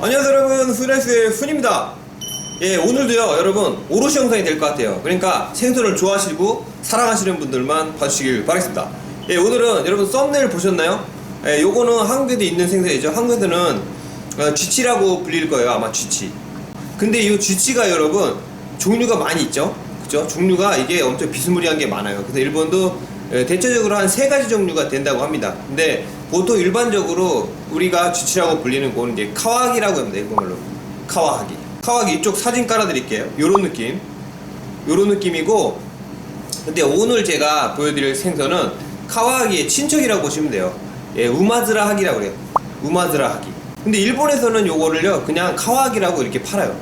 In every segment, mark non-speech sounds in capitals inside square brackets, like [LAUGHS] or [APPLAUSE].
안녕하세요 여러분. 후라이스의 훈입니다. 예 오늘도요 여러분 오롯이 영상이 될 것 같아요. 그러니까 생선을 좋아하시고 사랑하시는 분들만 봐주시길 바라겠습니다. 예 오늘은 여러분 썸네일 보셨나요? 예 요거는 한국에도 있는 생선이죠. 한국에서는 어, 쥐치라고 불릴 거예요 아마 쥐치. 근데 이 쥐치가 여러분 종류가 많이 있죠? 그죠 종류가 이게 엄청 비스무리한 게 많아요. 그래서 일본도 예, 대체적으로 한 세 가지 종류가 된다고 합니다. 근데 보통 일반적으로 우리가 쥐치라고 불리는 거는 이제 카와기라고 합니다 일본말로. 카와하기. 카와기 이쪽 사진 깔아드릴게요. 요런 느낌. 요런 느낌이고 근데 오늘 제가 보여드릴 생선은 카와하기의 친척이라고 보시면 돼요. 예 우마즈라 하기라고 그래요. 우마즈라 하기. 근데 일본에서는 요거를요 그냥 카와하기라고 이렇게 팔아요.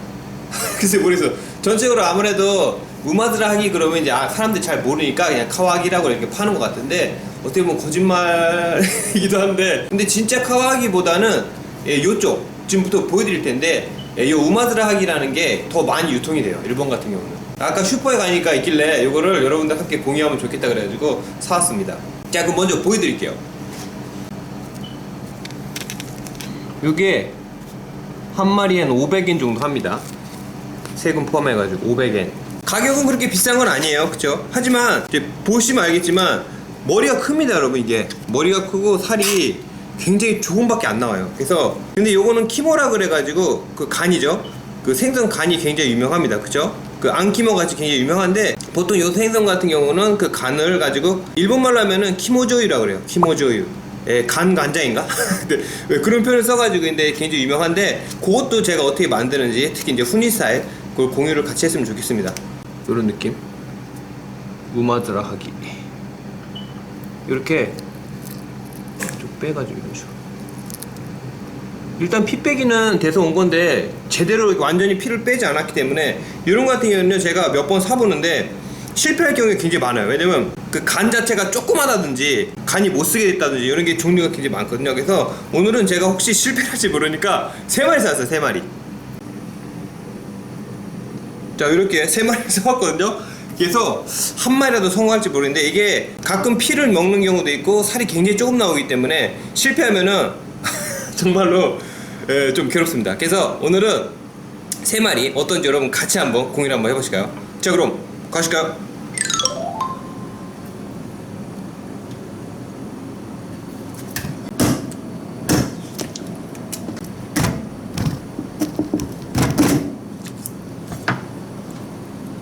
[LAUGHS] 글쎄 모르겠어 전체적으로 아무래도 우마즈라 하기 그러면 이제 아, 사람들이 잘 모르니까 그냥 카와하기라고 이렇게 파는 것 같은데 어떻게 보면 거짓말이기도 한데 근데 진짜 카와하기보다는 예, 요쪽 지금부터 보여드릴 텐데 예, 요 우마즈라 하기라는 게 더 많이 유통이 돼요 일본 같은 경우는. 아까 슈퍼에 가니까 있길래 요거를 여러분들 함께 공유하면 좋겠다 그래가지고 사왔습니다. 자 그럼 먼저 보여드릴게요. 요게 한 마리에 한 500엔 정도 합니다. 세금 포함해가지고 500엔 가격은 그렇게 비싼 건 아니에요. 그쵸? 하지만 보시면 알겠지만 머리가 큽니다 여러분 이게. 머리가 크고 살이 굉장히 조금밖에 안 나와요. 그래서 근데 요거는 키모라 그래가지고 그 간이죠. 그 생선 간이 굉장히 유명합니다. 그쵸? 그 안키모 같이 굉장히 유명한데 보통 요 생선 같은 경우는 그 간을 가지고 일본말로 하면은 키모조유라 그래요. 키모조유 예, 간 간장인가? [LAUGHS] 네, 왜 그런 표현을 써가지고 근데 굉장히 유명한데 그것도 제가 어떻게 만드는지 특히 이제 후니 스타일 그걸 공유를 같이 했으면 좋겠습니다. 이런 느낌. 우마드라 하기. 이렇게 좀 빼가지고 이런 식으로. 일단 피 빼기는 돼서 온 건데 제대로 완전히 피를 빼지 않았기 때문에 이런 거 같은 경우는 제가 몇 번 사보는데 실패할 경우가 굉장히 많아요. 왜냐면 그 간 자체가 조그마다든지 간이 못 쓰게 됐다든지 이런 게 종류가 굉장히 많거든요. 그래서 오늘은 제가 혹시 실패할지 모르니까 세 마리 샀어요. 세 마리. 자 이렇게 세 마리 [LAUGHS] 사왔거든요. 그래서 한 마리라도 성공할지 모르겠는데 이게 가끔 피를 먹는 경우도 있고 살이 굉장히 조금 나오기 때문에 실패하면은 [LAUGHS] 정말로 예, 좀 괴롭습니다. 그래서 오늘은 세 마리 어떤지 여러분 같이 한번 공유를 한번 해보실까요? 자 그럼 가실까요?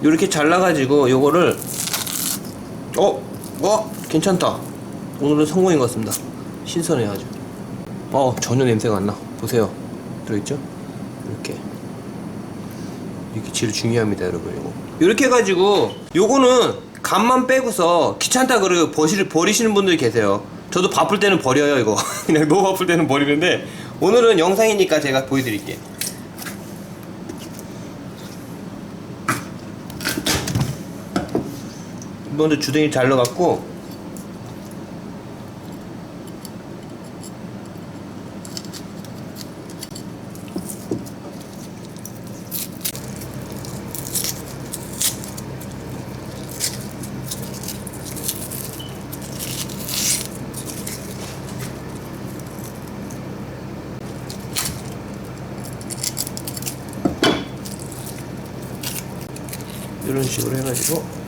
이렇게 잘라가지고 요거를 어? 어? 괜찮다. 오늘은 성공인 것 같습니다. 신선해 아주 어 전혀 냄새가 안 나. 보세요. 들어있죠? 이렇게. 이게 제일 중요합니다 여러분 요거. 이렇게 해가지고 요거는 간만 빼고서 귀찮다 그러고 버시, 버리시는 분들이 계세요. 저도 바쁠 때는 버려요 이거. 그냥 [LAUGHS] 너무 바쁠 때는 버리는데 오늘은 영상이니까 제가 보여드릴게 먼저 주둥이 잘 넣어갖고 이런 식으로 해가지고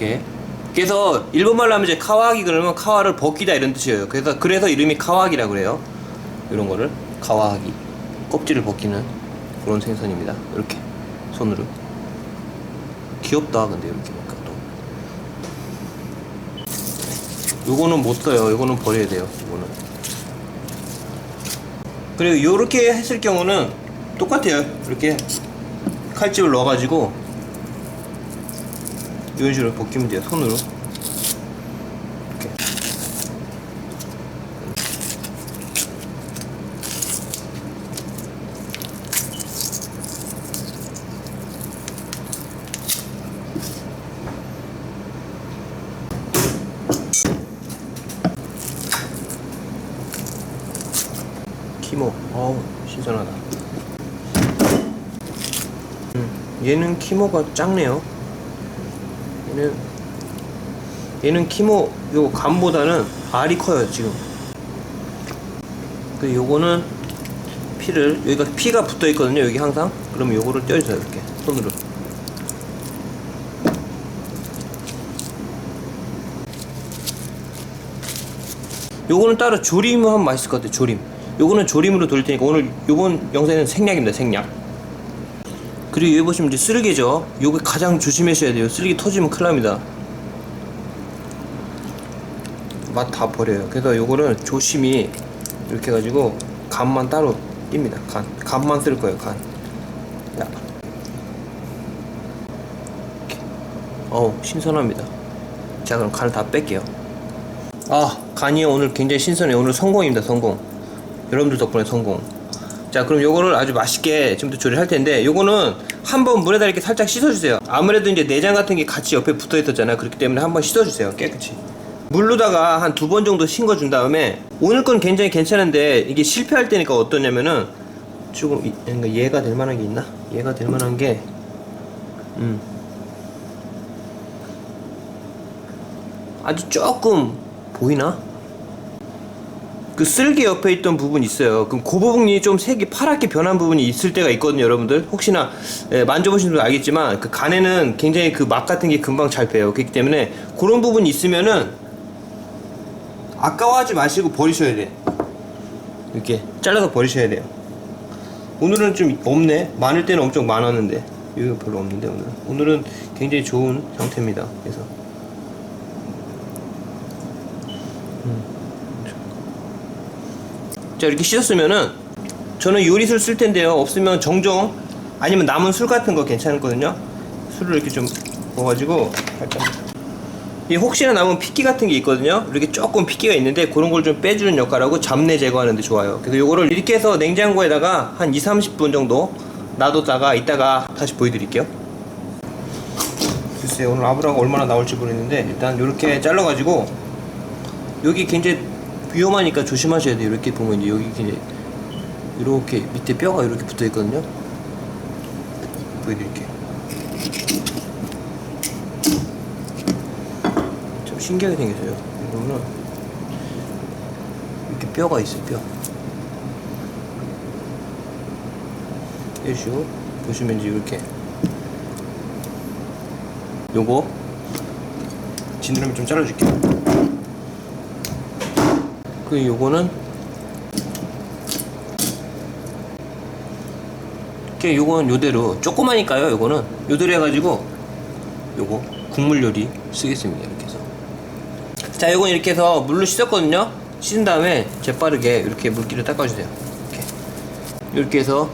이렇게. 그래서 일본말로 하면 이제 카와기 그러면 카와를 벗기다 이런 뜻이에요. 그래서 그래서 이름이 카와기라고 그래요. 이런 거를 카와하기 껍질을 벗기는 그런 생선입니다. 이렇게 손으로. 귀엽다 근데 이렇게 보니까 또. 요거는 못 써요. 요거는 버려야 돼요 요거는. 그리고 요렇게 했을 경우는 똑같아요. 이렇게 칼집을 넣어가지고 이런 식으로 벗기면 돼요 손으로. 이렇게. 키모. 어우 신선하다. 음, 얘는 키모가 작네요 얘는 얘는 키모 요 감보다는 알이 커요 지금. 그 요거는 피를 여기가 피가 붙어 있거든요 여기 항상. 그러면 요거를 떼어주세요 이렇게 손으로. 요거는 따로 조림을 하면 맛있을 것 같아요 조림. 요거는 조림으로 돌릴 테니까 오늘 요번 영상에는 생략입니다 생략. 그리고 여기 보시면 이제 쓰레기죠. 요거 가장 조심하셔야 돼요. 쓰레기 터지면 큰일 납니다. 맛 다 버려요. 그래서 요거는 조심히 이렇게 해가지고 간만 따로 띱니다. 간. 간만 쓸 거예요, 간. 야. 어우, 신선합니다. 자, 그럼 간을 다 뺄게요. 아, 간이 오늘 굉장히 신선해요. 오늘 성공입니다, 성공. 여러분들 덕분에 성공. 자 그럼 요거를 아주 맛있게 지금부터 조리할 텐데 요거는 한번 물에다 이렇게 살짝 씻어주세요 아무래도 이제 내장 같은 게 같이 옆에 붙어 있었잖아요 그렇기 때문에 한번 씻어주세요 깨끗이 물로다가 한 두 번 정도 헹궈준 다음에 오늘 건 굉장히 괜찮은데 이게 실패할 때니까 어떠냐면은 조금 얘가 될 만한 게 있나? 얘가 될 만한 게 음. 아주 조금 보이나? 그 쓸개 옆에 있던 부분이 있어요. 그럼 그 부분이 좀 색이 파랗게 변한 부분이 있을 때가 있거든요, 여러분들. 혹시나 예, 만져보신 분들 알겠지만 그 간에는 굉장히 그 맛 같은 게 금방 잘 배요. 그렇기 때문에 그런 부분이 있으면은 아까워하지 마시고 버리셔야 돼. 이렇게 잘라서 버리셔야 돼요. 오늘은 좀 없네. 많을 때는 엄청 많았는데 여기 별로 없는데 오늘. 오늘은 굉장히 좋은 상태입니다. 그래서 자 이렇게 씻었으면은 저는 요리술 쓸 텐데요. 없으면 정종 아니면 남은 술 같은 거 괜찮거든요. 술을 이렇게 좀 부어가지고 살짝. 이 혹시나 남은 핏기 같은 게 있거든요. 이렇게 조금 핏기가 있는데 그런 걸 좀 빼주는 역할하고 잡내 제거하는데 좋아요. 그래서 요거를 이렇게 해서 냉장고에다가 한 2, 30분 정도 놔뒀다가 이따가 다시 보여드릴게요. 글쎄 오늘 아브라가 얼마나 나올지 모르겠는데 일단 이렇게 잘라가지고 여기 굉장히 위험하니까 조심하셔야 돼요. 이렇게 보면 이제 여기 이제 이렇게 밑에 뼈가 이렇게 붙어 있거든요. 보여드릴게요. 좀 신기하게 생겼어요. 이거는 이렇게 뼈가 있어요. 뼈. 해주시고 보시면 이제 이렇게 요거 지느러미 좀 잘라줄게요. 그 요거는 이렇게 요거는 요대로 조그마니까요 요거는. 요대로 해가지고 요거 국물 요리 쓰겠습니다 이렇게 해서. 자 요건 이렇게 해서 물로 씻었거든요. 씻은 다음에 재빠르게 이렇게 물기를 닦아주세요. 이렇게. 이렇게 해서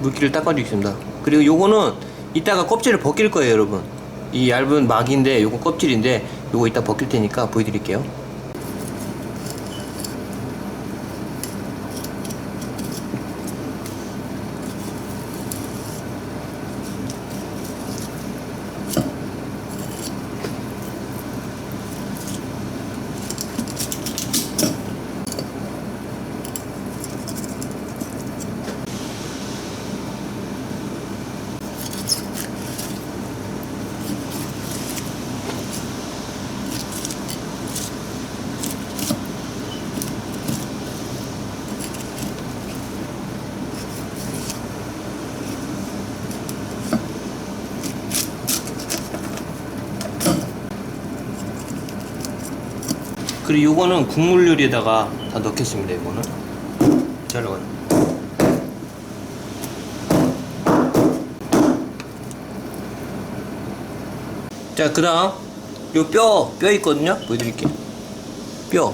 물기를 닦아주겠습니다. 그리고 요거는 이따가 껍질을 벗길 거예요 여러분. 이 얇은 막인데 요거 껍질인데 요거 이따 벗길 테니까 보여드릴게요 그리고 요거는 국물 요리에다가 다 넣겠습니다 이거는. 잘라가 자그 다음 요 뼈 뼈 있거든요? 보여드릴게요. 뼈.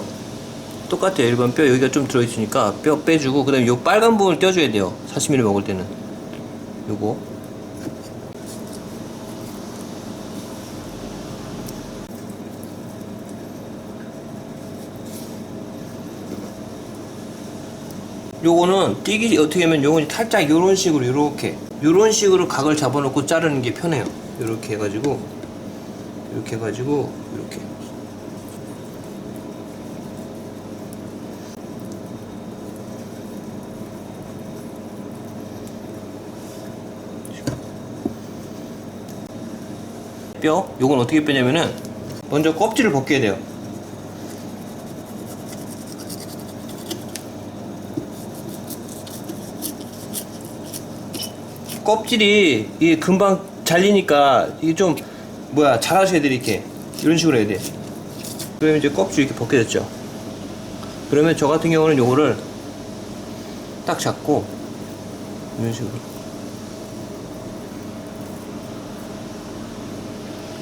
똑같아요. 일반 뼈. 여기가 좀 들어있으니까 뼈 빼주고 그 다음에 요 빨간 부분을 떼어줘야 돼요. 사시미를 먹을 때는. 요거 요거는 띠기 어떻게 하면 요건 살짝 요런 식으로 요렇게 요런 식으로 각을 잡아놓고 자르는 게 편해요. 요렇게 해가지고 이렇게 해가지고 이렇게. 뼈? 요건 어떻게 빼냐면은 먼저 껍질을 벗겨야 돼요 껍질이 이게 금방 잘리니까 이게 좀 뭐야 잘 하셔야 돼 이렇게. 이런 식으로 해야 돼. 그러면 이제 껍질 이렇게 벗겨졌죠. 그러면 저 같은 경우는 요거를 딱 잡고 이런 식으로.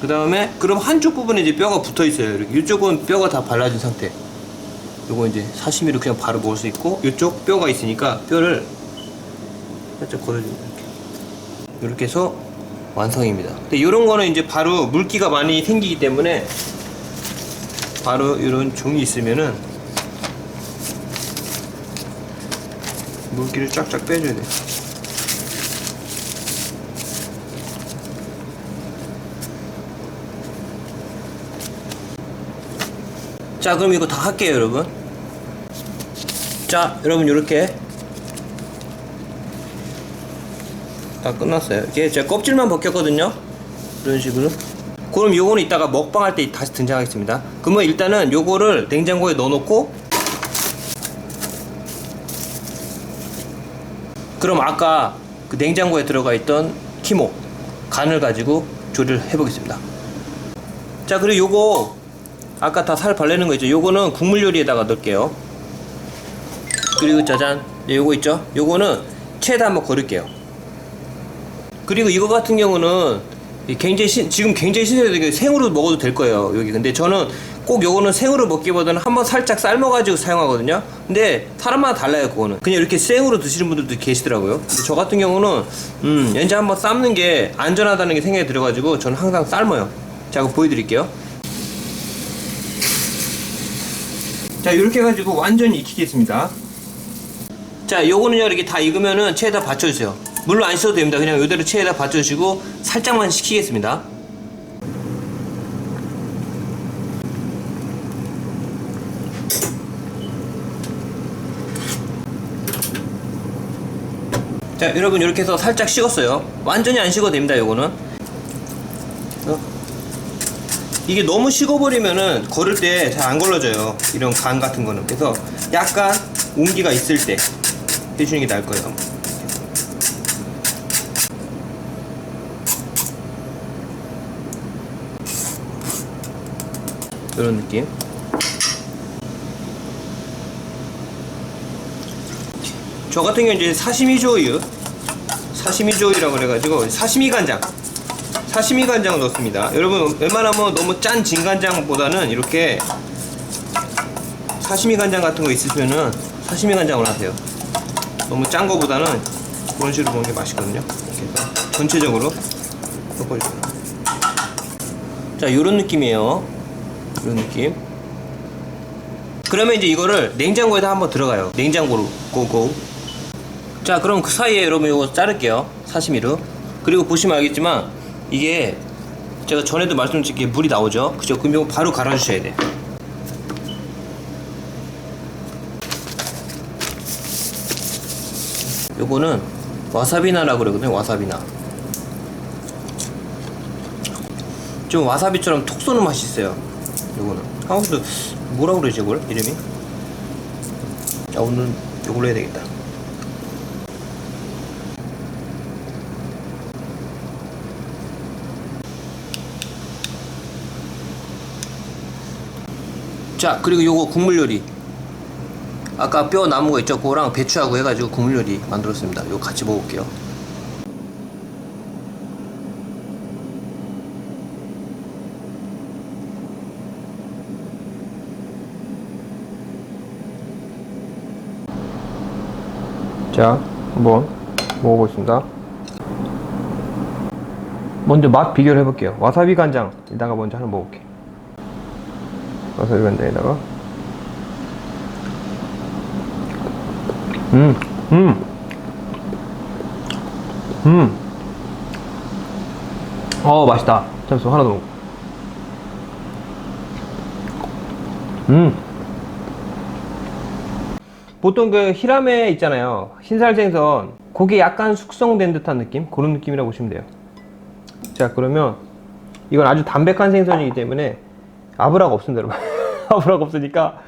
그 다음에 그럼 한쪽 부분에 이제 뼈가 붙어 있어요. 이렇게 이쪽은 뼈가 다 발라진 상태. 요거 이제 사시미로 그냥 바로 먹을 수 있고 이쪽 뼈가 있으니까 뼈를 살짝 이렇게 이렇게 해서 완성입니다 근데 이런 거는 이제 바로 물기가 많이 생기기 때문에 바로 이런 종이 있으면은 물기를 쫙쫙 빼줘야 돼. 자, 그럼 이거 다 할게요, 여러분. 자, 여러분, 이렇게 다 끝났어요. 이게 제가 껍질만 벗겼거든요. 이런 식으로. 그럼 요거는 이따가 먹방할 때 다시 등장하겠습니다. 그러면 일단은 요거를 냉장고에 넣어놓고 그럼 아까 그 냉장고에 들어가 있던 키모 간을 가지고 조리를 해보겠습니다. 자 그리고 요거 아까 다 살 발라는 거 있죠? 요거는 국물 요리에다가 넣을게요. 그리고 짜잔 요거 있죠? 요거는 체에다 한번 거릴게요. 그리고 이거 같은 경우는 이 굉장히 신- 지금 굉장히 신선해요. 생으로 먹어도 될 거예요. 여기 근데 저는 꼭 요거는 생으로 먹기보다는 한번 살짝 삶아가지고 사용하거든요. 근데 사람마다 달라요. 그거는 그냥 이렇게 생으로 드시는 분들도 계시더라고요. 근데 저 같은 경우는 음 연지 한번 삶는 게 안전하다는 게 생각이 들어가지고 저는 항상 삶아요. 자, 그거 보여드릴게요. 자, 이렇게 해가지고 완전히 익히겠습니다. 자, 요거는요, 이렇게 다 익으면은 체에다 받쳐주세요. 물로 안 씻어도 됩니다. 그냥 이대로 체에다 받쳐주시고, 살짝만 식히겠습니다. 자, 여러분, 이렇게 해서 살짝 식었어요. 완전히 안 식어도 됩니다, 요거는. 어? 이게 너무 식어버리면은 걸을 때 잘 안 걸러져요. 이런 간 같은 거는. 그래서 약간 온기가 있을 때 해주는 게 나을 거예요. 이런 느낌. 저 같은 경우 이제 사시미 조유, 사시미 조유라고 그래가지고 사시미 간장. 사시미 간장을 넣습니다. 여러분 웬만하면 너무 짠 진간장보다는 이렇게 사시미 간장 같은 거 있으면은 사시미 간장을 하세요. 너무 짠 거보다는 그런 식으로 먹는 게 맛있거든요. 이렇게 해서 전체적으로 섞어주세요. 자, 이런 느낌이에요. 이런 느낌. 그러면 이제 이거를 냉장고에다 한번 들어가요. 냉장고로 고고. 자, 그럼 그 사이에 여러분 이거 자를게요. 사시미로. 그리고 보시면 알겠지만 이게 제가 전에도 말씀드린 게 물이 나오죠. 그죠? 그럼 이거 바로 갈아주셔야 돼. 요거는 와사비나라고 그러거든요. 와사비나. 좀 와사비처럼 톡 쏘는 맛이 있어요. 요거는. 한국도 뭐라고 그러지 이걸? 이름이? 자, 오늘 요걸로 해야 되겠다. 자 그리고 요거 국물 요리 아까 뼈거 있죠 그거랑 배추하고 해가지고 국물 요리 만들었습니다 요거 같이 먹을게요 자 한번 먹어보겠습니다 먼저 맛 비교를 해볼게요 와사비 간장 이따가 먼저 하나 먹을게 와사비 간장에다가 음, 음, 음. 어, 맛있다. 잠시만, 하나 더 먹어. 음. 보통 그 히라메 있잖아요. 흰살 생선. 고기 약간 숙성된 듯한 느낌? 그런 느낌이라고 보시면 돼요. 자, 그러면 이건 아주 담백한 생선이기 때문에 아브라가 없습니다, 여러분. [LAUGHS] 아브라가 없으니까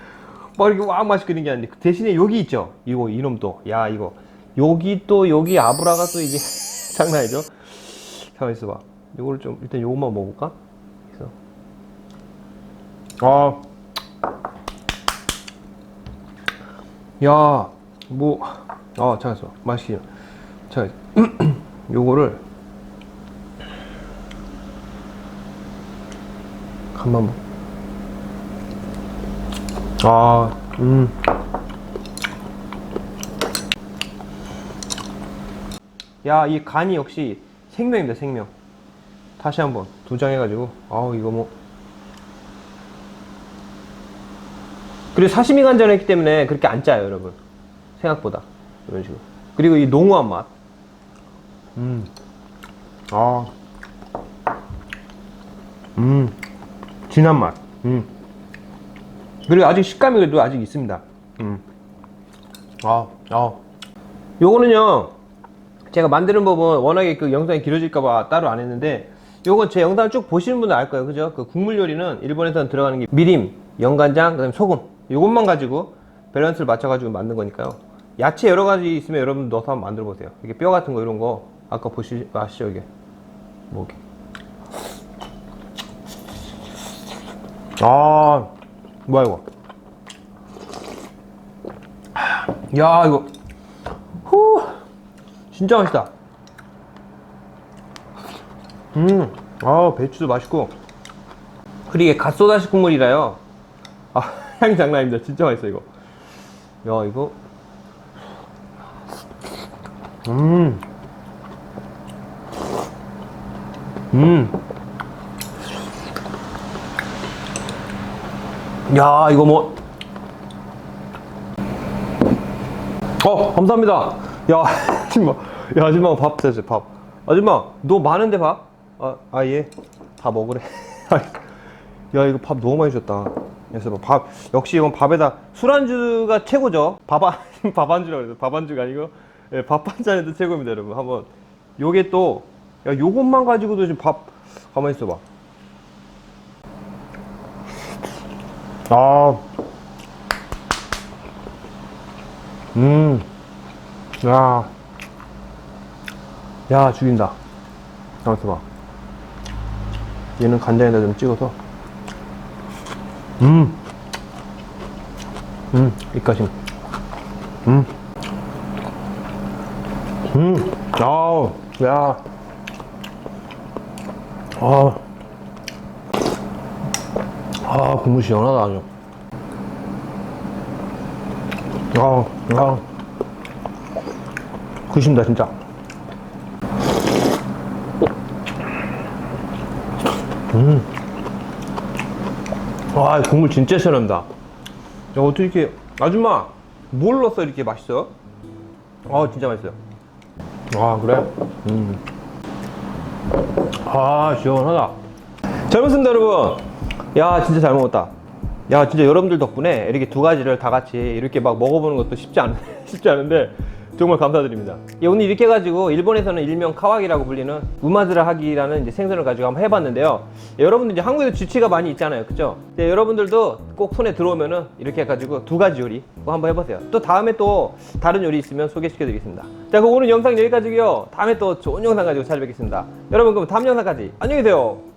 막 이렇게 막 맛있게 게 아닌데 그 대신에 여기 있죠. 이거 이놈 또. 야 이거 여기 또 여기 아브라가 또 이게 장난 아니죠? 가만 있어봐. 이거를 좀 일단 요것만 먹을까? 그래서 아, 야, 뭐, 아 잠깐 있어. 맛있게. 자, [CLEARS THROAT] 요거를 간만 먹. 아, 음. 야, 이 간이 역시 생명입니다, 생명. 다시 한번 두 장 해가지고, 아우, 이거 뭐. 그리고 사시미 간장을 했기 때문에 그렇게 안 짜요, 여러분. 생각보다. 이런 식으로. 그리고 이 농후한 맛. 음. 아. 음. 진한 맛. 음. 그리고 아직 식감이 그래도 아직 있습니다. 음. 아, 아. 요거는요, 제가 만드는 법은 워낙에 그 영상이 길어질까봐 따로 안 했는데, 요건 제 영상을 쭉 보시는 분들 알 거예요. 그죠? 그 국물 요리는 일본에서는 들어가는 게 미림, 연간장, 그 다음에 소금. 요것만 가지고 밸런스를 맞춰가지고 만든 거니까요. 야채 여러 가지 있으면 여러분 넣어서 한번 만들어 보세요. 이게 뼈 같은 거 이런 거, 아까 보시, 아시죠? 이게. 뭐, 이게. 아, 뭐야, 이거. 야, 이거. 후, 진짜 맛있다. 음, 아, 배추도 맛있고. 그리고 이게 갓소다시 국물이라요. 아, 향이 장난 아닙니다. 진짜 맛있어, 이거. 야, 이거. 음. 음. 야, 이거 뭐. 어, 감사합니다. 야, [LAUGHS] 아줌마. 야, 아줌마 밥 드세요, 밥. 아줌마, 너 많은데 밥? 아, 아, 예. 다 먹으래. [LAUGHS] 야, 이거 밥 너무 많이 줬다. 그래서 뭐 밥, 역시 이건 밥에다 술안주가 최고죠. 밥, 안, [LAUGHS] 밥 안주라고 그래서 밥 안주가 아니고, 예, 밥한 잔에도 최고입니다, 여러분. 한번. 요게 또, 야, 요것만 가지고도 지금 밥, 가만히 있어 봐. 아, 음, 야, 야, 죽인다. 잠깐만 봐. 얘는 간장에다 좀 찍어서. 음, 음, 입가심. 음, 음, 아우, 야, 아, 아, 국물 시원하다, 아주. 아, 아. 굿입니다, 진짜. 음. 와, 국물 진짜 시원합니다. 야, 어떻게 이렇게, 아줌마, 뭘 넣었어, 이렇게 맛있어요? 아, 진짜 맛있어요. 아, 그래? 음. 아, 시원하다. 잘 먹습니다, 여러분. 야, 진짜 잘 먹었다. 야, 진짜 여러분들 덕분에 이렇게 두 가지를 다 같이 이렇게 막 먹어보는 것도 쉽지 않, [LAUGHS] 쉽지 않은데 정말 감사드립니다. 예, 오늘 이렇게 해가지고 일본에서는 일명 카와기라고 불리는 우마즈라 하기라는 생선을 가지고 한번 해봤는데요. 예, 여러분들 이제 한국에도 쥐치가 많이 있잖아요, 그죠? 예, 여러분들도 꼭 손에 들어오면은 이렇게 해가지고 두 가지 요리 꼭 한번 해보세요. 또 다음에 또 다른 요리 있으면 소개시켜드리겠습니다. 자, 그럼 오늘 영상 여기까지고요. 다음에 또 좋은 영상 가지고 찾아뵙겠습니다. 여러분 그럼 다음 영상까지 안녕히 계세요.